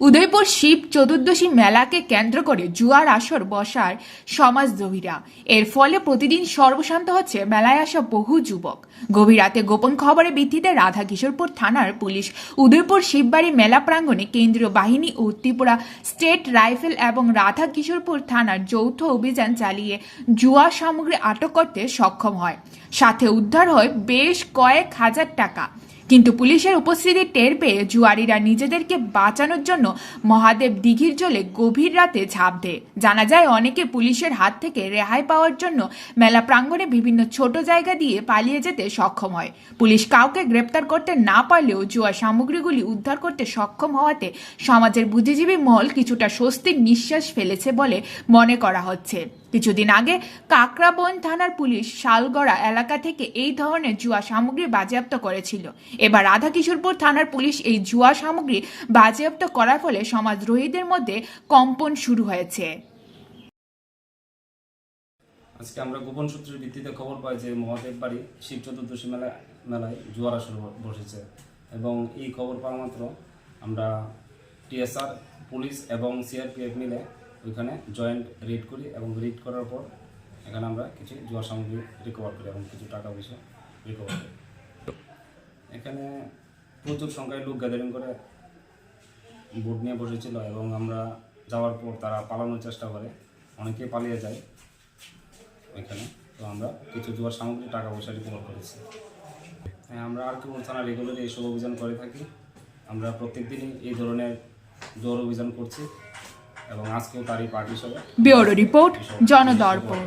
উদয়পুর শিব চতুর্দশী মেলাকে কেন্দ্র করে জুয়ার আসর বসার সমাজ সমাজদ্রোহীরা। এর ফলে প্রতিদিন সর্বশান্ত হচ্ছে মেলায় আসা বহু যুবক। গভীর রাতে গোপন খবরের ভিত্তিতে রাধা কিশোরপুর থানার পুলিশ উদয়পুর শিববাড়ি মেলা প্রাঙ্গণে কেন্দ্রীয় বাহিনী ও ত্রিপুরা স্টেট রাইফেল এবং রাধা কিশোরপুর থানার যৌথ অভিযান চালিয়ে জুয়া সামগ্রী আটক করতে সক্ষম হয়। সাথে উদ্ধার হয় বেশ কয়েক হাজার টাকা। কিন্তু পুলিশের উপস্থিতি টের পেয়ে জুয়ারিরা নিজেদেরকে বাঁচানোর জন্য মহাদেব দিঘির জলে গভীর রাতে ঝাঁপ দেয়। জানা যায় অনেকে পুলিশের হাত থেকে রেহাই পাওয়ার জন্য মেলা প্রাঙ্গণে বিভিন্ন ছোট জায়গা দিয়ে পালিয়ে যেতে সক্ষম হয়। পুলিশ কাউকে গ্রেপ্তার করতে না পারলেও জুয়া সামগ্রীগুলি উদ্ধার করতে সক্ষম হওয়াতে সমাজের বুদ্ধিজীবী মহল কিছুটা স্বস্তির নিঃশ্বাস ফেলেছে বলে মনে করা হচ্ছে। কিছুদিন আগে কাকরাবন থানার পুলিশ শালগড়া এলাকা থেকে এই ধরনের জুয়া সামগ্রী বাজেয়াপ্ত করেছিল। এবার রাধাকিশোরপুর থানার পুলিশ এই জুয়া সামগ্রী বাজেয়াপ্ত করার ফলে সমাজদ্রোহীদের মধ্যে কম্পন শুরু হয়েছে। আজকে আমরা গোপন সূত্রের ভিত্তিতে খবর পাই যে মহাদেব বাড়ি শিব চতুর্দশী মেলা, মেলায় জোয়ার আসর বসেছে। এবং এই খবর পাওয়া মাত্র আমরা টিএসআর, পুলিশ এবং সিআরপিএফ মিলে ওইখানে জয়েন্ট রেড করি এবং রেড করার পর এখানে আমরা কিছু জোয়ার সামগ্রী রিকভার করি এবং কিছু টাকা পয়সা রিকভার করি। এখানে প্রচুর সংখ্যায় লোক গ্যাদারিং করে বোট নিয়ে বসেছিল এবং আমরা যাওয়ার পর তারা পালানোর চেষ্টা করে। অনেকেই পালিয়ে যায় ওইখানে তো আমরা কিছু জোয়ার সামগ্রী টাকা পয়সা রিকভার করেছি। হ্যাঁ আমরা আর কেবল থানা রেগুলারই এইসব অভিযান করে থাকি। আমরা প্রত্যেক দিনই এই ধরনের জোর অভিযান করছি এবং আজকেও তারই পার্টি হিসাবে ব্যুরো রিপোর্ট জনদর্পণ।